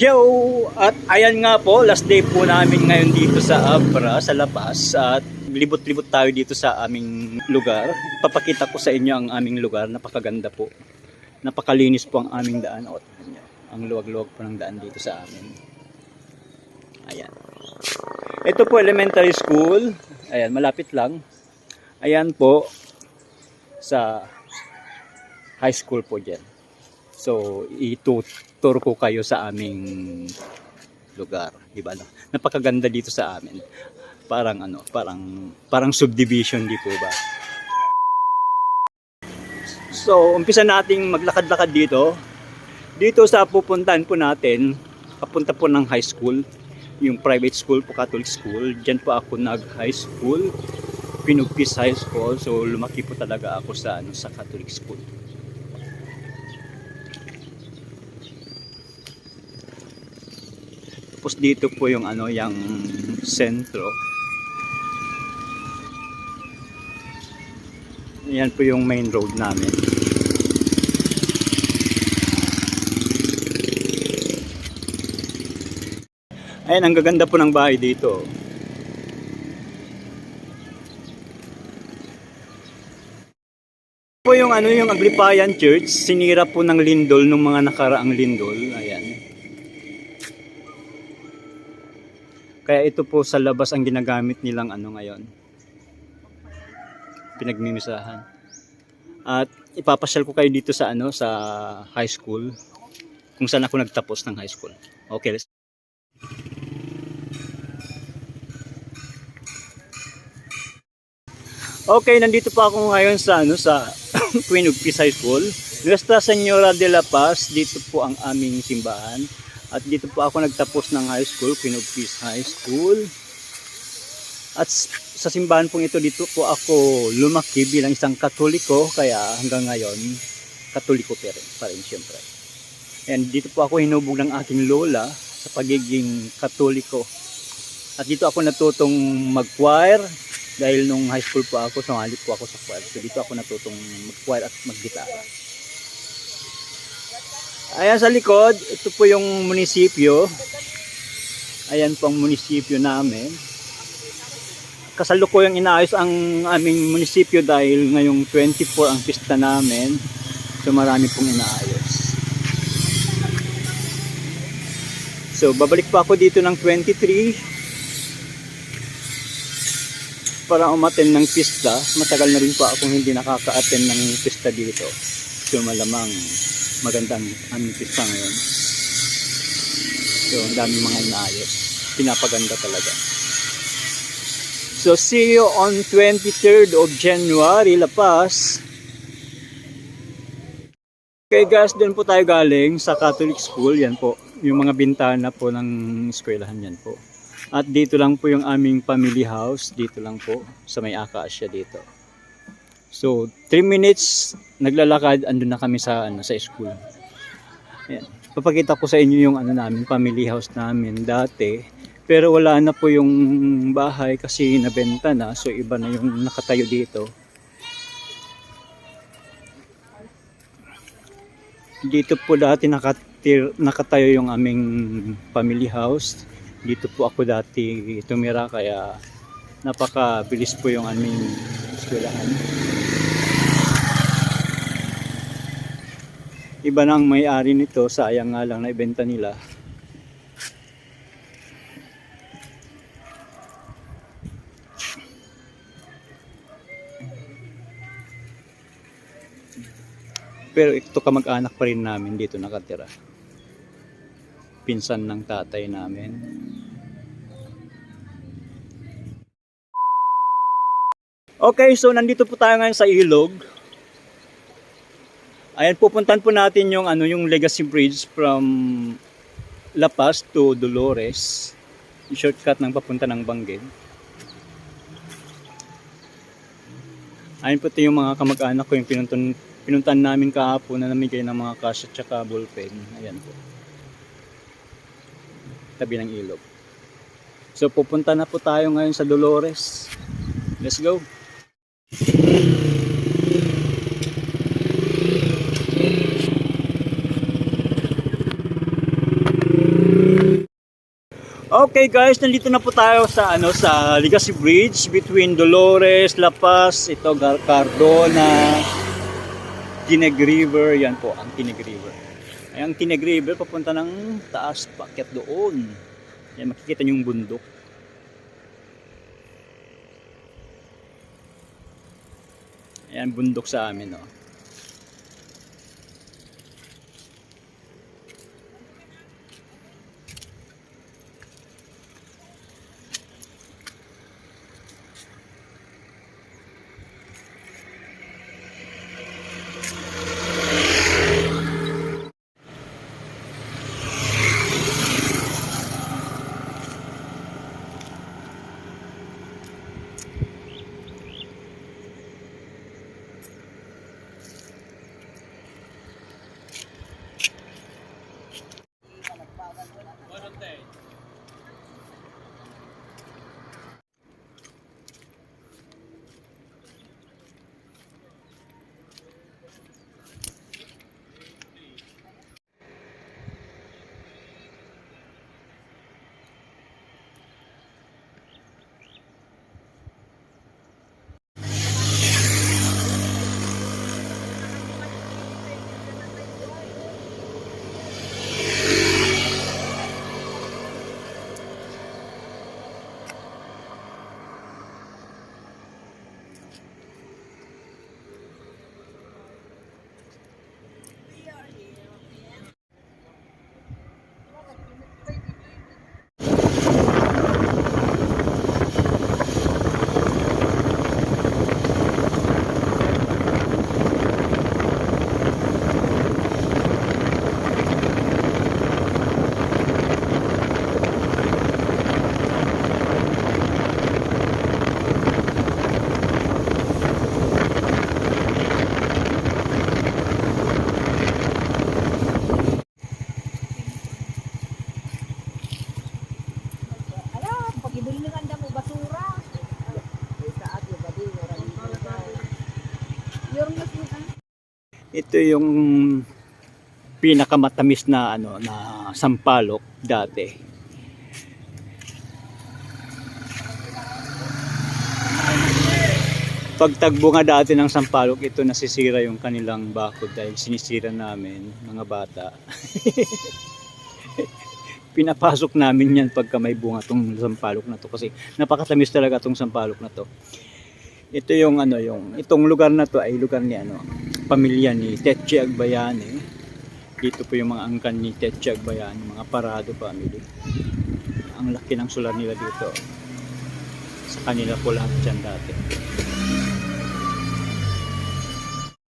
Yo! At ayan nga po, last day po namin ngayon dito sa Abra, sa Labas. At libot-libot tayo dito sa aming lugar. Papakita ko sa inyo ang aming lugar. Napakaganda po. Napakalinis po ang aming daan. O. Ang luwag-luwag po ng daan dito sa amin. Ayan. Ito po elementary school. Ayan, malapit lang. Ayan po sa high school po dyan. So, itutur ko kayo sa aming lugar, di ba? Napakaganda dito sa amin. Parang ano, parang parang subdivision di po ba? So, umpisa nating maglakad-lakad dito. Dito sa pupuntahan po natin, papunta po ng high school, yung private school po, Catholic school. Diyan po ako nag-high school, Pinugpis High School. So, lumaki po talaga ako sa ano sa Catholic school. Tapos dito po yung ano, yung sentro. Yan po yung main road namin. Ayan, ang gaganda po ng bahay dito. po yung ano yung Aglipayan Church, sinira po ng lindol nung mga nakaraang lindol. Ayan. Kaya ito po sa labas ang ginagamit nilang ano ngayon. Pinagmimisahan. At ipapasyal ko kayo dito sa ano sa high school kung saan ako nagtapos ng high school. Okay, let's Okay, nandito pa ako ngayon sa ano sa Queen of Peace High School. Nuestra Senora de la Paz, dito po ang aming simbahan. At dito po ako nagtapos ng high school, Peace High School. At sa simbahan pong ito, dito po ako lumaki bilang isang katoliko, kaya hanggang ngayon, katoliko pa rin, pa rin syempre. And dito po ako hinubog ng aking lola sa pagiging katoliko. At dito ako natutong mag-choir, dahil nung high school po ako, sumali po ako sa choir. So dito ako natutong mag-choir at mag-gitara. Ayan sa likod, ito po yung munisipyo. Ayan po ang munisipyo namin. Kasalukuyang inaayos ang aming munisipyo dahil ngayong 24 ang pista namin. So marami pong inaayos. So babalik pa ako dito ng 23 para umaten ng pista. Matagal na rin po akong hindi nakaka-attend ng pista dito. So malamang magandang aming pista ngayon. So ang daming mga inaayos. Pinapaganda talaga. So see you on 23rd of January, La. Okay guys, doon po tayo galing sa Catholic School. Yan po, yung mga bintana po ng eskwelahan yan po. At dito lang po yung aming family house. Dito lang po sa may akasya dito. So, 3 minutes naglalakad, andun na kami sa ano sa school. Ayan. Papakita ko sa inyo yung ano namin, family house namin dati. Pero wala na po yung bahay kasi nabenta na. So, iba na yung nakatayo dito. Dito po dati nakatir, nakatayo yung aming family house. Dito po ako dati tumira kaya napakabilis po yung aming eskwelahan. Iba na ang may-ari nito, sayang nga lang na ibenta nila. Pero ito kamag-anak pa rin namin dito nakatira. Pinsan ng tatay namin. Okay, so nandito po tayo ngayon sa Ilog. Ayan, pupuntan po natin yung ano yung Legacy Bridge from La Paz to Dolores. Yung shortcut ng papunta ng Bangged. Ayan po ito yung mga kamag-anak ko yung pinuntan, pinuntan namin kahapon na namigay ng mga cash at saka ballpen. Ayan po. Tabi ng ilog. So pupunta na po tayo ngayon sa Dolores. Let's go. Okay guys, nandito na po tayo sa ano sa Legacy Bridge between Dolores, La Paz, ito Cardona, Tineg River, yan po ang Tineg River. Ay, ang Tineg River papunta ng taas, pakyat doon. Yan makikita niyo yung bundok. Ayan, bundok sa amin, oh. Ito yung pinakamatamis na ano na sampalok dati. Pagtagbo nga dati ng sampalok, ito nasisira yung kanilang bakod dahil sinisira namin, mga bata. Pinapasok namin yan pagka may bunga tong sampalok na to kasi napakatamis talaga tong sampalok na to. Ito yung ano yung itong lugar na to ay lugar ni ano pamilya ni Tetche Agbayani. Dito po yung mga angkan ni Tetche Agbayani, mga Parado family. Ang laki ng solar nila dito. Sa kanila po lahat dyan dati.